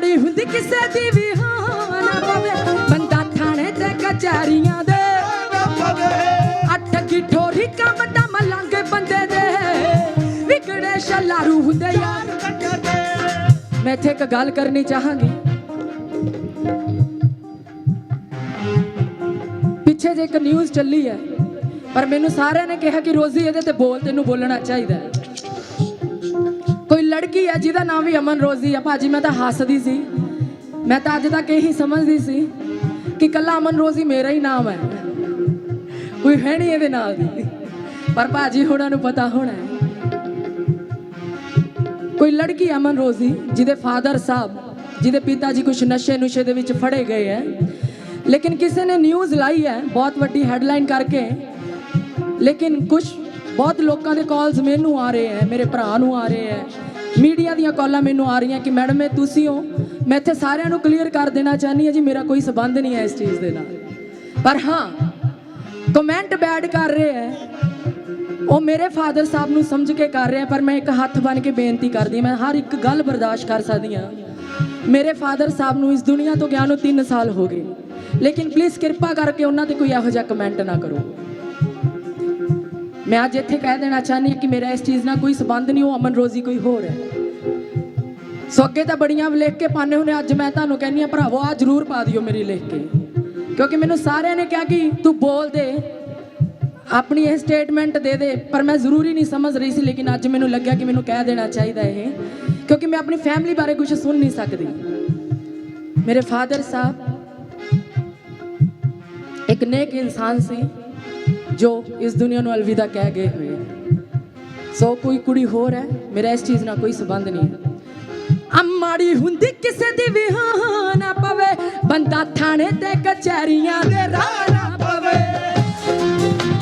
ਮਾੜੀ ਹੁੰਦੀ ਕਿਸੇ ਦੀ ਵੀ ਹਾਂ ਨਾ ਪਵੇ। ਬੰਦਾ ਥਾਣੇ ਤੇ ਕਚਹਿਰੀਆਂ ਦੇ। ਅੱਠ ਕੀ ਠੋਰੀ ਕੰਮ ਦਾ ਮਲੰਗ ਬੰਦੇ ਦੇ। ਵਿਗੜੇ ਸ਼ਲਾਰੂ ਹੁੰਦੇ ਯਾਰ। ਮੈਂ ਇੱਥੇ ਇੱਕ ਗੱਲ ਕਰਨੀ ਚਾਹਾਂਗੀ। ਪਿੱਛੇ ਜੇ ਇੱਕ ਨਿਊਜ਼ ਚੱਲੀ ਹੈ, ਪਰ ਮੈਨੂੰ ਸਾਰਿਆਂ ਨੇ ਕਿਹਾ ਕਿ ਰੋਜ਼ੀ ਇਹਦੇ ਤੇ ਬੋਲ, ਤੈਨੂੰ ਬੋਲਣਾ ਚਾਹੀਦਾ ਹੈ। ਕੋਈ ਲੜਕੀ ਜਿਹਦਾ ਨਾਮ ਵੀ ਅਮਨ ਰੋਜ਼ੀ ਹੈ ਭਾਜੀ, ਮੈਂ ਤਾਂ ਹੱਸਦੀ ਸੀ। ਮੈਂ ਤਾਂ ਅੱਜ ਤੱਕ ਇਹੀ ਸਮਝਦੀ ਸੀ ਕਿ ਕੱਲਾ ਅਮਨ ਰੋਜ਼ੀ ਮੇਰਾ ਹੀ ਨਾਮ ਹੈ। ਕੋਈ ਹੈ ਨਹੀਂ ਇਹਦੇ ਨਾਲ। ਦੀ ਪਰ ਭਾਜੀ ਹੋਣਾ ਨੂੰ ਪਤਾ ਹੋਣਾ ਹੈ। ਕੋਈ ਲੜਕੀ ਅਮਨ ਰੋਜ਼ੀ ਜਿਹਦੇ ਫਾਦਰ ਸਾਹਿਬ, ਜਿਹਦੇ ਪਿਤਾ ਜੀ ਕੁਝ ਨਸ਼ੇ ਨੁਸ਼ੇ ਦੇ ਵਿੱਚ ਫੜੇ ਗਏ ਹੈ। ਲੇਕਿਨ ਕਿਸੇ ਨੇ ਨਿਊਜ਼ ਲਾਈ ਹੈ, ਬਹੁਤ ਵੱਡੀ ਹੈਡਲਾਈਨ ਕਰਕੇ। ਲੇਕਿਨ ਕੁਝ ਬਹੁਤ ਲੋਕਾਂ ਦੇ ਕਾਲਸ ਮੈਨੂੰ ਆ ਰਹੇ ਹੈ, ਮੇਰੇ ਭਰਾ ਨੂੰ ਆ ਰਹੇ ਹੈ। ਮੀਡੀਆ ਦੀਆਂ ਕਾਲਾਂ ਮੈਨੂੰ ਆ ਰਹੀਆਂ ਕਿ ਮੈਡਮ ਇਹ ਤੁਸੀਂ ਹੋ। ਮੈਂ ਇੱਥੇ ਸਾਰਿਆਂ ਨੂੰ ਕਲੀਅਰ ਕਰ ਦੇਣਾ ਚਾਹਨੀ ਹਾਂ ਜੀ, ਮੇਰਾ ਕੋਈ ਸਬੰਧ ਨਹੀਂ ਹੈ ਇਸ ਚੀਜ਼ ਦੇ ਨਾਲ। ਪਰ ਹਾਂ ਕਮੈਂਟ ਬੈਡ ਕਰ ਰਹੇ ਹੈ। ਉਹ ਮੇਰੇ ਫਾਦਰ ਸਾਹਿਬ ਨੂੰ ਸਮਝ ਕੇ ਕਰ ਰਿਹਾ ਪਰ ਮੈਂ ਇੱਕ ਹੱਥ ਬਨ ਕੇ ਬੇਨਤੀ ਕਰਦੀ ਹਾਂ, ਮੈਂ ਹਰ ਇੱਕ ਗੱਲ ਬਰਦਾਸ਼ਤ ਕਰ ਸਕਦੀ ਹਾਂ। ਮੇਰੇ ਫਾਦਰ ਸਾਹਿਬ ਨੂੰ ਇਸ ਦੁਨੀਆ ਤੋਂ ਗਿਆ ਨੂੰ 3 ਸਾਲ ਹੋ ਗਏ। ਲੇਕਿਨ ਪਲੀਜ਼ ਕਿਰਪਾ ਕਰਕੇ ਉਹਨਾਂ ਤੇ ਕੋਈ ਇਹੋ ਜਿਹਾ ਕਮੈਂਟ ਨਾ ਕਰੋ। ਮੈਂ ਅੱਜ ਇੱਥੇ ਕਹਿ ਦੇਣਾ ਚਾਹੁੰਦੀ ਕਿ ਮੇਰਾ ਇਸ ਚੀਜ਼ ਨਾਲ ਕੋਈ ਸਬੰਧ ਨਹੀਂ, ਉਹ ਅਮਨ ਰੋਜ਼ੀ ਕੋਈ ਹੋਰ ਹੈ। ਸੋ ਅੱਗੇ ਤਾਂ ਬੜੀਆਂ ਲਿਖ ਕੇ ਪਾਣੇ ਹੁੰਦੇ ਅੱਜ ਮੈਂ ਤੁਹਾਨੂੰ ਕਹਿੰਦੀ ਆ ਭਰਾਵੋ ਆ ਜਰੂਰ ਪਾ ਦਿਓ ਮੇਰੀ ਲਿਖ ਕੇ। ਕਿਉਂਕਿ ਮੈਨੂੰ ਸਾਰਿਆਂ ਨੇ ਕਿਹਾ ਕਿ ਤੂੰ ਬੋਲ ਦੇ, ਆਪਣੀ ਇਹ ਸਟੇਟਮੈਂਟ ਦੇ ਦੇ, ਪਰ ਮੈਂ ਜ਼ਰੂਰੀ ਨਹੀਂ ਸਮਝ ਰਹੀ ਸੀ, ਲੇਕਿਨ ਅੱਜ ਮੈਨੂੰ ਲੱਗਿਆ ਕਿ ਮੈਨੂੰ ਕਹਿ ਦੇਣਾ ਚਾਹੀਦਾ ਇਹ, ਕਿਉਂਕਿ ਮੈਂ ਆਪਣੀ ਫੈਮਿਲੀ ਬਾਰੇ ਕੁਝ ਸੁਣ ਨਹੀਂ ਸਕਦੀ। ਮੇਰੇ ਫਾਦਰ ਸਾਹਿਬ ਇੱਕ ਨੇਕ ਇਨਸਾਨ ਸੀ। ਜੋ ਇਸ ਦੁਨੀਆ ਨੂੰ ਅਲਵਿਦਾ ਕਹਿ ਗਏ ਹੋਏ। ਸੋ ਕੋਈ ਕੁੜੀ ਹੋਰ ਹੈ, ਮੇਰਾ ਇਸ ਚੀਜ਼ ਨਾਲ ਕੋਈ ਸਬੰਧ ਨਹੀਂ ਹੈ। ਅਮਾੜੀ ਹੁੰਦੀ ਕਿਸੇ ਦੀ ਵੀ ਹਾਂ ਨਾ ਪਵੇ, ਬੰਦਾ ਥਾਣੇ ਤੇ ਕਚਹਿਰੀਆਂ ਦੇ ਰਾਹ